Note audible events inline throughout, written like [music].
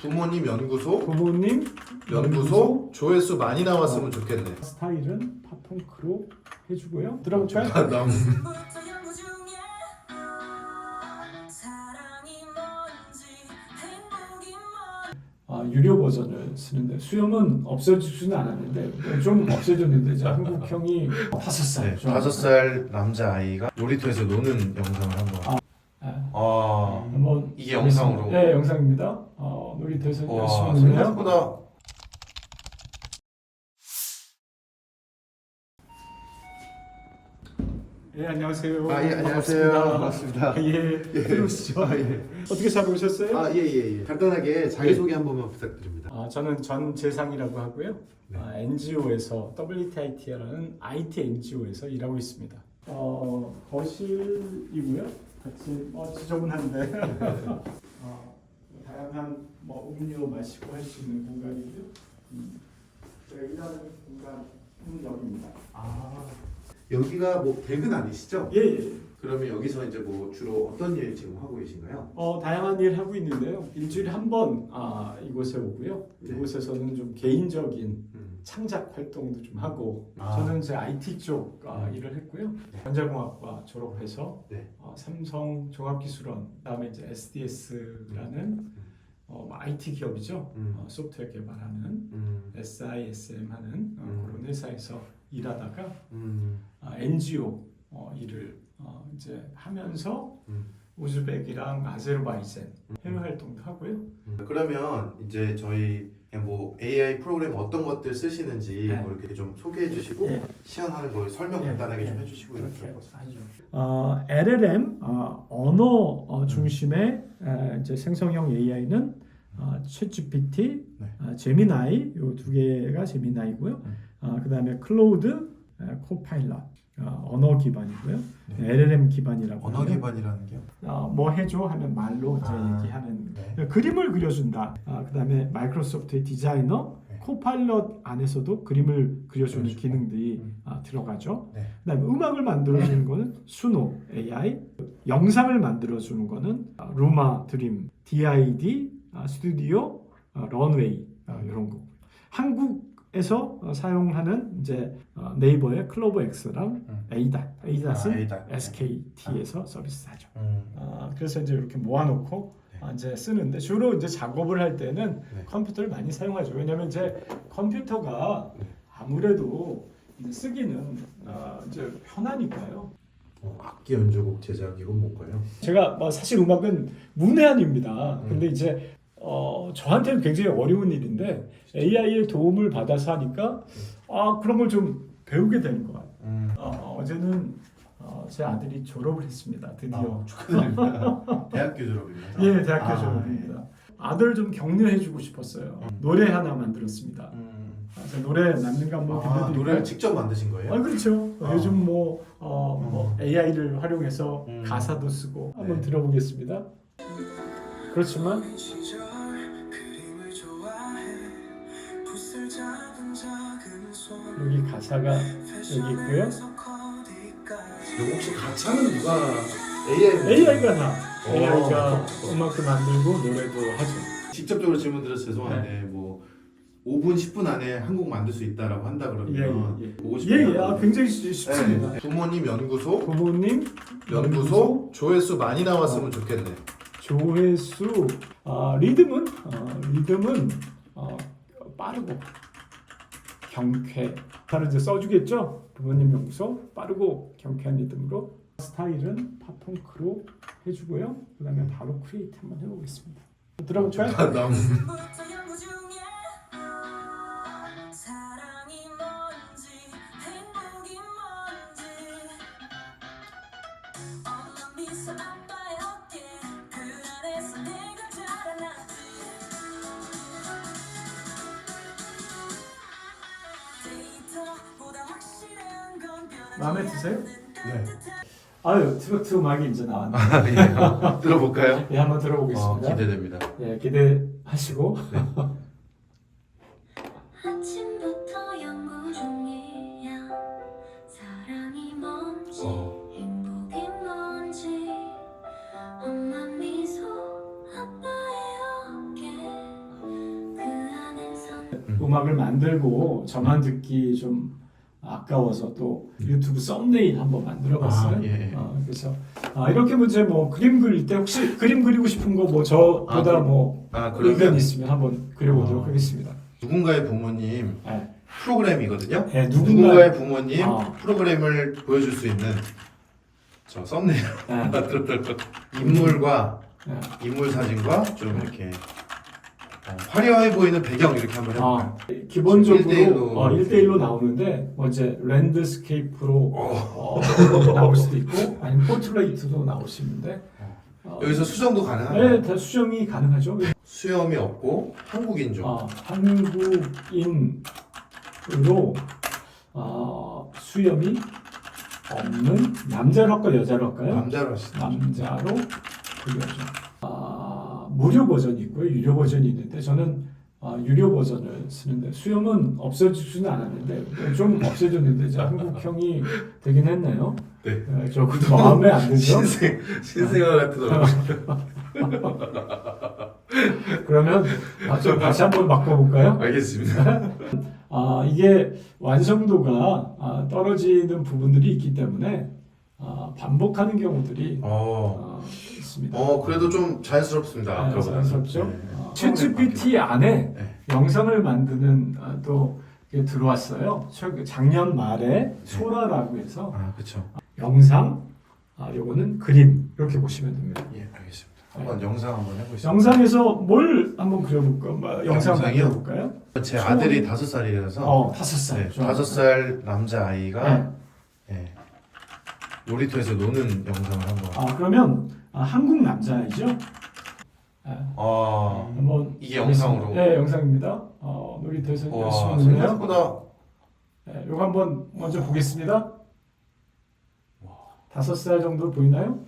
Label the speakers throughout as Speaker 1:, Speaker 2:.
Speaker 1: 부모님 연구소
Speaker 2: 부모님
Speaker 1: 연구소 조회수 많이 나왔으면 좋겠네.
Speaker 2: 스타일은 팝펑크로 해주고요. 들어볼까요?
Speaker 1: 아,
Speaker 3: 뭔지
Speaker 2: 아, 유료 버전을 쓰는데 수염은 없어지지는 않았는데 좀 없어졌는데 이제 한국 형이 다섯 살.
Speaker 1: 네, 다섯 살 남자 아이가 놀이터에서 노는 영상을 한번.
Speaker 2: 아,
Speaker 1: 아,
Speaker 2: 한번
Speaker 1: 이게 영상으로?
Speaker 2: 네, 영상입니다. 어, 놀이터에서
Speaker 1: 와
Speaker 2: 열심히 놀네요.
Speaker 1: 생각보다
Speaker 2: 예, 안녕하세요.
Speaker 1: 아, 예, 안녕하세요. 반갑습니다.
Speaker 2: 예, 들어오시죠.
Speaker 1: 아, 예.
Speaker 2: 어떻게 잘 오셨어요?
Speaker 1: 아, 예, 예, 예. 간단하게 자기 소개 한 번만 부탁드립니다.
Speaker 2: 아, 저는 전재상이라고 하고요.
Speaker 1: 네.
Speaker 2: 아, NGO에서 WTIT라는 IT NGO에서 일하고 있습니다. 어, 거실이고요. 같이 어, 지저분한데 [laughs] 어, 다양한 뭐 음료 마시고 할 수 있는 공간이고요. 음, 제가 일하는 공간은 여기입니다.
Speaker 1: 아, 여기가 뭐 댁은 아니시죠?
Speaker 2: 예, 예.
Speaker 1: 그러면 여기서 이제 뭐 주로 어떤 일 지금 하고 계신가요?
Speaker 2: 어, 다양한 일 하고 있는데요. 일주일에 한 번 아, 이곳에 오고요.
Speaker 1: 네.
Speaker 2: 이곳에서는 좀 개인적인
Speaker 1: 음.
Speaker 2: 창작 활동도 좀 하고
Speaker 1: 아.
Speaker 2: 저는 이제 IT 쪽 아,
Speaker 1: 음.
Speaker 2: 일을 했고요.
Speaker 1: 네.
Speaker 2: 전자공학과 졸업해서
Speaker 1: 네.
Speaker 2: 어, 삼성 종합기술원 그다음에 이제 SDS라는 어, 뭐 IT 기업이죠.
Speaker 1: 음.
Speaker 2: 어, 소프트웨어 개발하는
Speaker 1: 음.
Speaker 2: SISM 하는 어,
Speaker 1: 음.
Speaker 2: 그런 회사에서 일하다가
Speaker 1: 음.
Speaker 2: 아, NGO 어, 일을 어, 이제 하면서
Speaker 1: 음.
Speaker 2: 우즈벡이랑 아제르바이잔 해외 활동도 하고요.
Speaker 1: 음. 그러면 이제 저희 뭐 AI 프로그램 어떤 것들 쓰시는지
Speaker 2: 네.
Speaker 1: 뭐 이렇게 좀 소개해 주시고
Speaker 2: 예.
Speaker 1: 시연하는 걸 설명
Speaker 2: 예,
Speaker 1: 간단하게
Speaker 2: 예.
Speaker 1: 좀 해주시고 이렇게
Speaker 2: 하죠. 어, LLM 어, 언어 어, 중심의 에, 이제 생성형 AI는 어, 챗GPT,
Speaker 1: 네.
Speaker 2: 어, 제미나이 요 두 개가 제미나이고요.
Speaker 1: 음.
Speaker 2: 어, 그다음에 클로우드, 에, 코파일럿 어, 언어 기반이고요.
Speaker 1: 네.
Speaker 2: LLM 기반이라고
Speaker 1: 언어
Speaker 2: 하면,
Speaker 1: 기반이라는 게요?
Speaker 2: 어, 뭐 해줘 하면 말로 이제
Speaker 1: 아,
Speaker 2: 얘기하는
Speaker 1: 네.
Speaker 2: 그림을 그려준다. 아, 그다음에 마이크로소프트의 디자이너,
Speaker 1: 네.
Speaker 2: 코파일럿 안에서도 그림을 그려주는
Speaker 1: 그려주고.
Speaker 2: 기능들이
Speaker 1: 음.
Speaker 2: 아, 들어가죠.
Speaker 1: 네.
Speaker 2: 그다음에 음악을 만들어주는 거는 수노 AI, 영상을 만들어주는 거는 아, 루마 드림, DID 아, 스튜디오, 아, 런웨이 아, 이런 거. 한국 에서 어, 사용하는 이제 어, 네이버의 클로버 X랑
Speaker 1: 음.
Speaker 2: 에이다, 에이닷은
Speaker 1: 아.
Speaker 2: SKT에서 서비스 하죠.
Speaker 1: 음.
Speaker 2: 아, 그래서 이제 이렇게 모아놓고
Speaker 1: 네.
Speaker 2: 아, 이제 쓰는데 주로 이제 작업을 할 때는
Speaker 1: 네.
Speaker 2: 컴퓨터를 많이 사용하죠. 왜냐하면 이제 컴퓨터가
Speaker 1: 네.
Speaker 2: 아무래도 이제 쓰기는 아, 이제 편하니까요.
Speaker 1: 어, 악기 연주곡 제작 이건 뭔가요?
Speaker 2: 제가 뭐 사실 음악은 문외한입니다.
Speaker 1: 음.
Speaker 2: 근데 이제 어, 저한테는 굉장히 어려운 일인데 AI의 도움을 받아서 하니까 아 그런 걸 좀 배우게 되는 것 같아요.
Speaker 1: 음.
Speaker 2: 어, 어제는 어, 제 아들이 졸업을 했습니다. 드디어.
Speaker 1: 아, 축하드립니다. [laughs] 대학교 졸업입니다.
Speaker 2: 예, 대학교
Speaker 1: 아,
Speaker 2: 졸업입니다. 아들 좀 격려해주고 싶었어요.
Speaker 1: 음.
Speaker 2: 노래 하나 만들었습니다.
Speaker 1: 음.
Speaker 2: 아, 제가 노래 남는 거 한번
Speaker 1: 아,
Speaker 2: 들려드릴까요?
Speaker 1: 노래를 직접 만드신 거예요?
Speaker 2: 아 그렇죠.
Speaker 1: 아.
Speaker 2: 요즘 뭐, 어, 뭐
Speaker 1: 음.
Speaker 2: AI를 활용해서
Speaker 1: 음.
Speaker 2: 가사도 쓰고 한번
Speaker 1: 네.
Speaker 2: 들어보겠습니다. 그렇지만 여기 가사가 여기 있고요.
Speaker 1: 이거 혹시 가창은 누가 AI?
Speaker 2: AI가 다
Speaker 1: 오.
Speaker 2: AI가 음악도 만들고 노래도 하죠.
Speaker 1: 직접적으로 질문 드려서 죄송한데 뭐 5분 10분 안에 한 곡 만들 수 있다라고 한다 그러면
Speaker 2: 예, 예, 예.
Speaker 1: 보고 싶어요.
Speaker 2: 예예, 아, 굉장히 쉽- 쉽습니다.
Speaker 1: 네. 부모님 연구소
Speaker 2: 부모님
Speaker 1: 연구소 조회수 많이 나왔으면 좋겠네.
Speaker 2: 조회수 아, 리듬은 어, 리듬은 어, 빠르고 경쾌 바로 이제 써주겠죠? 부모님 연구소 빠르고 경쾌한 리듬으로. 스타일은 팝펑크로 해주고요. 그 다음에 바로 크리에이트 한번 해보겠습니다. 들어볼까요? [laughs] 마음에 드세요?
Speaker 1: 네.
Speaker 2: 아유 트로트 음악이 이제 나왔네
Speaker 1: 아, 예. 들어볼까요?
Speaker 2: 예 한번
Speaker 1: 어,
Speaker 2: 들어보겠습니다
Speaker 1: 기대됩니다.
Speaker 2: 예 기대하시고
Speaker 4: 아침부터 연구 중이야 사랑이 뭔지
Speaker 1: 어.
Speaker 4: 행복이 뭔지 엄마 미소 아빠의 어깨
Speaker 2: 음악을 만들고 저만 듣기 좀 아까워서 또 유튜브 썸네일 한번 만들어봤어요.
Speaker 1: 아, 예.
Speaker 2: 어, 그래서 아, 이렇게 문제 뭐 그림 그릴 때 혹시 그림 그리고 싶은 거 뭐 저보다
Speaker 1: 아, 뭐아
Speaker 2: 의견
Speaker 1: 그러면
Speaker 2: 있으면 한번 그려보도록
Speaker 1: 아.
Speaker 2: 하겠습니다.
Speaker 1: 누군가의 부모님
Speaker 2: 네.
Speaker 1: 프로그램이거든요.
Speaker 2: 네,
Speaker 1: 누군가의
Speaker 2: 누군가
Speaker 1: 부모님
Speaker 2: 아.
Speaker 1: 프로그램을 보여줄 수 있는 저 썸네일
Speaker 2: 네, [laughs]
Speaker 1: 만들었던 인물과
Speaker 2: 네.
Speaker 1: 인물 사진과 좀 이렇게 어, 화려해 보이는 배경 이렇게 한번 해볼까요?
Speaker 2: 아, 기본적으로
Speaker 1: 일대일로
Speaker 2: 어, 1대1로 나오는데 뭐 이제 랜드스케이프로
Speaker 1: 어,
Speaker 2: 어, 나올 수도 있고 아니면 포트레이트도 나올 수 있는데 어,
Speaker 1: 여기서 수정도 가능해요.
Speaker 2: 네, 다 수정이 가능하죠.
Speaker 1: 수염이 없고 한국인종.
Speaker 2: 어, 한국인으로 어, 수염이 없는 남자로 할까요, 여자로 할까요?
Speaker 1: 남자로 하시죠.
Speaker 2: 남자로 그려줘. 아, 무료 버전이 있고요, 유료 버전이 있는데 저는 아, 유료 버전을 쓰는데 수염은 없어지지는 않았는데 좀 없애졌는데 이제 한국 형이 되긴 했네요.
Speaker 1: 네.
Speaker 2: 네, 저 그것도 마음에 안 들죠.
Speaker 1: 신생 신생아 같은 얼굴. [laughs]
Speaker 2: 그러면 아, 좀 다시 한번 바꿔볼까요?
Speaker 1: 알겠습니다. [laughs]
Speaker 2: 아, 이게 완성도가 아, 떨어지는 부분들이 있기 때문에 아, 반복하는 경우들이
Speaker 1: 어,
Speaker 2: 아, 있습니다.
Speaker 1: 어 그래도 좀 자연스럽습니다.
Speaker 2: 네,
Speaker 1: 아까보다.
Speaker 2: 자연스럽죠.
Speaker 1: 네.
Speaker 2: 어, 챗GPT 안에
Speaker 1: 네.
Speaker 2: 영상을 만드는 아, 또 이게 들어왔어요. 최근 작년 말에 소라라고 해서
Speaker 1: 아 그렇죠.
Speaker 2: 영상, 아, 요거는 그림 이렇게 보시면 됩니다.
Speaker 1: 예 알겠습니다. 한번 영상 한번 해보시죠.
Speaker 2: 영상에서 뭘 한번 그려볼까? 뭐, 영상
Speaker 1: 영상이요?
Speaker 2: 만들어볼까요?
Speaker 1: 제 아들이 다섯 살이라서
Speaker 2: 어, 다섯 살.
Speaker 1: 네,
Speaker 2: 좋아요.
Speaker 1: 다섯 살 남자 아이가
Speaker 2: 네.
Speaker 1: 예, 놀이터에서 노는 영상을 한번.
Speaker 2: 아 그러면 아, 한국 남자이죠? 아,
Speaker 1: 아,
Speaker 2: 한번
Speaker 1: 이게 영상으로?
Speaker 2: 네 영상입니다. 어, 놀이터에서
Speaker 1: 와
Speaker 2: 열심히 노네요.
Speaker 1: 생각보다
Speaker 2: 네, 요거 한번 먼저 보겠습니다. 다섯 살 정도 보이나요?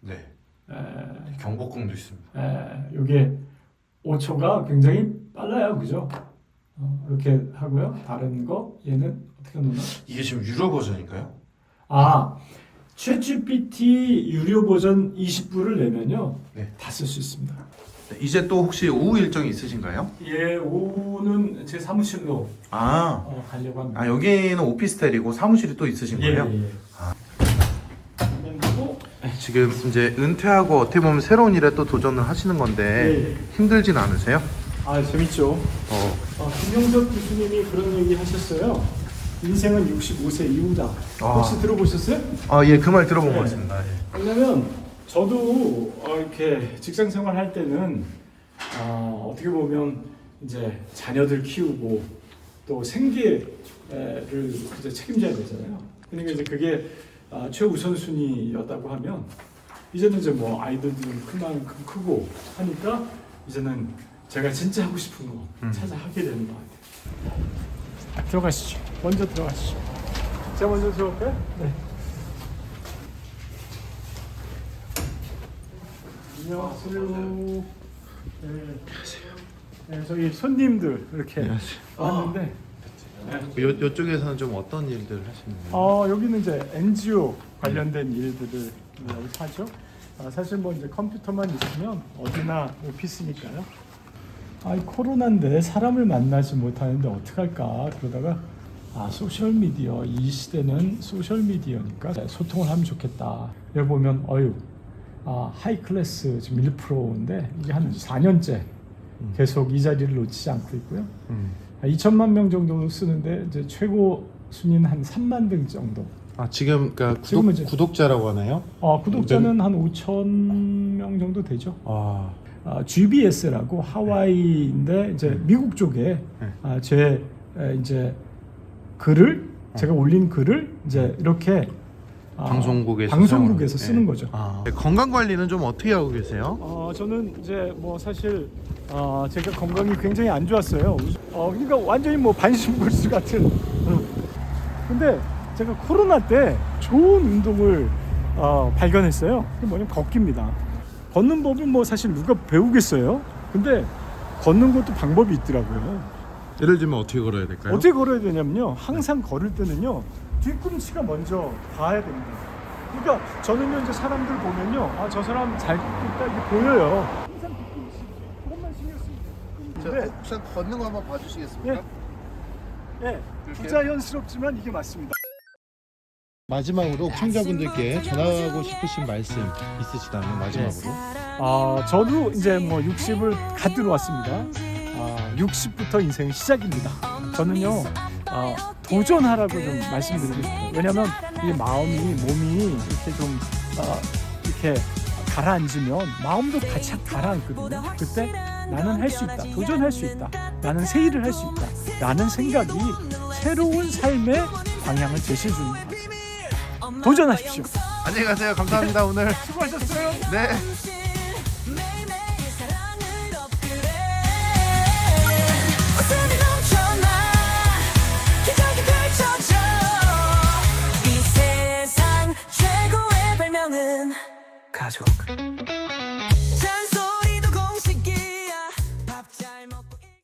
Speaker 1: 네
Speaker 2: 에,
Speaker 1: 경복궁도 있습니다.
Speaker 2: 에, 요게 5초가 굉장히 빨라요, 그죠? 어, 이렇게 하고요. 다른 거 얘는 어떻게 놓나?
Speaker 1: 이게 지금 유료 버전인가요?
Speaker 2: 아, 챗GPT 유료 버전 20불을 내면요,
Speaker 1: 네.
Speaker 2: 다 쓸 수 있습니다.
Speaker 1: 이제 또 혹시 오후 일정이 있으신가요?
Speaker 2: 예, 오후는 제 사무실로
Speaker 1: 아,
Speaker 2: 어, 가려고 합니다.
Speaker 1: 아 여기는 오피스텔이고 사무실이 또 있으신
Speaker 2: 예,
Speaker 1: 거예요?
Speaker 2: 예. 그리고
Speaker 1: 지금 이제 은퇴하고 어떻게 보면 새로운 일에 또 도전을 하시는 건데
Speaker 2: 예.
Speaker 1: 힘들진 않으세요?
Speaker 2: 아 재밌죠.
Speaker 1: 어,
Speaker 2: 어, 김영석 교수님이 그런 얘기 하셨어요. 인생은 65세 이후다.
Speaker 1: 아.
Speaker 2: 혹시 들어보셨어요?
Speaker 1: 아 예 그 말 들어본
Speaker 2: 네.
Speaker 1: 것 같습니다. 예.
Speaker 2: 왜냐면 저도 어, 이렇게 직장 생활 할 때는 어, 어떻게 보면 이제 자녀들 키우고 또 생계를 이제 책임져야 되잖아요. 그러니까 이제 그게 아, 최우선 순위였다고 하면 이제는 이제 뭐 아이들도 큰 만큼 크고 하니까 이제는 제가 진짜 하고 싶은 거
Speaker 1: 음.
Speaker 2: 찾아 하게 되는 것 같아요. 들어가시죠. 먼저 들어가시죠. 제가 먼저 들어갈까요? 네. 안녕하세요. 네. 네, 저희 손님들 이렇게 왔는데
Speaker 1: 요 요쪽에서는 좀 어떤 일들을 하시는 거예요?
Speaker 2: 어, 여기는 이제 NGO 관련된 일들을 여기서 하죠. 아, 사실 뭐 이제 컴퓨터만 있으면 어디나 오피스니까요. 아이 코로나인데 사람을 만나지 못하는데 어떡할까 그러다가 아 소셜 미디어 이 시대는 소셜 미디어니까 소통을 하면 좋겠다. 여기 보면 어유 아 하이 클래스 지금 1%인데 이게 한 4년째 계속 이 자리를 놓치지 않고 있고요.
Speaker 1: 음.
Speaker 2: 2천만 명 정도 쓰는데 이제 최고 순위는 한 3만 등 정도.
Speaker 1: 아 지금 그러니까
Speaker 2: 지금은 이제-
Speaker 1: 구독자라고 하나요?
Speaker 2: 어, 구독자는 한 5천 명 정도 되죠.
Speaker 1: 아
Speaker 2: 아, GBS라고 하와이인데 이제 미국 쪽에
Speaker 1: 네.
Speaker 2: 아, 제 에, 이제 글을 제가 올린 글을 이제 이렇게 아,
Speaker 1: 방송국에서
Speaker 2: 방송국에서
Speaker 1: 사용하는-
Speaker 2: 쓰는
Speaker 1: 네.
Speaker 2: 거죠.
Speaker 1: 아, 건강 관리는 좀 어떻게 하고 계세요?
Speaker 2: 어, 저는 이제 뭐 사실 어, 제가 건강이 굉장히 안 좋았어요. 어, 그러니까 완전히 뭐 반신불수 같은. 어. 근데 제가 코로나 때 좋은 운동을 어, 발견했어요. 그게 뭐냐면 걷기입니다. 걷는 법은 뭐 사실 누가 배우겠어요. 근데 걷는 것도 방법이 있더라고요.
Speaker 1: 예를 들면 어떻게 걸어야 될까요?
Speaker 2: 어떻게 걸어야 되냐면요. 항상 걸을 때는요. 뒤꿈치가 먼저 닿아야 됩니다. 그러니까 저는요 이제 사람들 보면요. 아 저 사람 잘 걷고 있다 이게 보여요. 항상 뒤꿈치 그것만 신경 쓰면
Speaker 1: 저,
Speaker 2: 네.
Speaker 5: 혹시 걷는 거 한번 봐주시겠습니까?
Speaker 2: 예, 부자연스럽지만 이게 맞습니다.
Speaker 1: 마지막으로 청자분들께 전하고 싶으신 말씀 있으시다면 마지막으로
Speaker 2: 아, 저도 이제 뭐 60을 갓 들어왔습니다. 아, 60부터 인생의 시작입니다. 저는요, 아, 도전하라고 좀 말씀드리고 싶어요. 왜냐하면 이 마음이 몸이 이렇게 좀 아, 이렇게 가라앉으면 마음도 같이 가라앉거든요. 그때 나는 할 수 있다, 도전할 수 있다, 나는 새 일을 할 수 있다, 라는 생각이 새로운 삶의 방향을 제시해 주는 것 같아요. 도전하십시오.
Speaker 5: 안녕히 가세요. 감사합니다 오늘. [laughs]
Speaker 2: 수고하셨어요.
Speaker 5: 네.
Speaker 3: ラジオ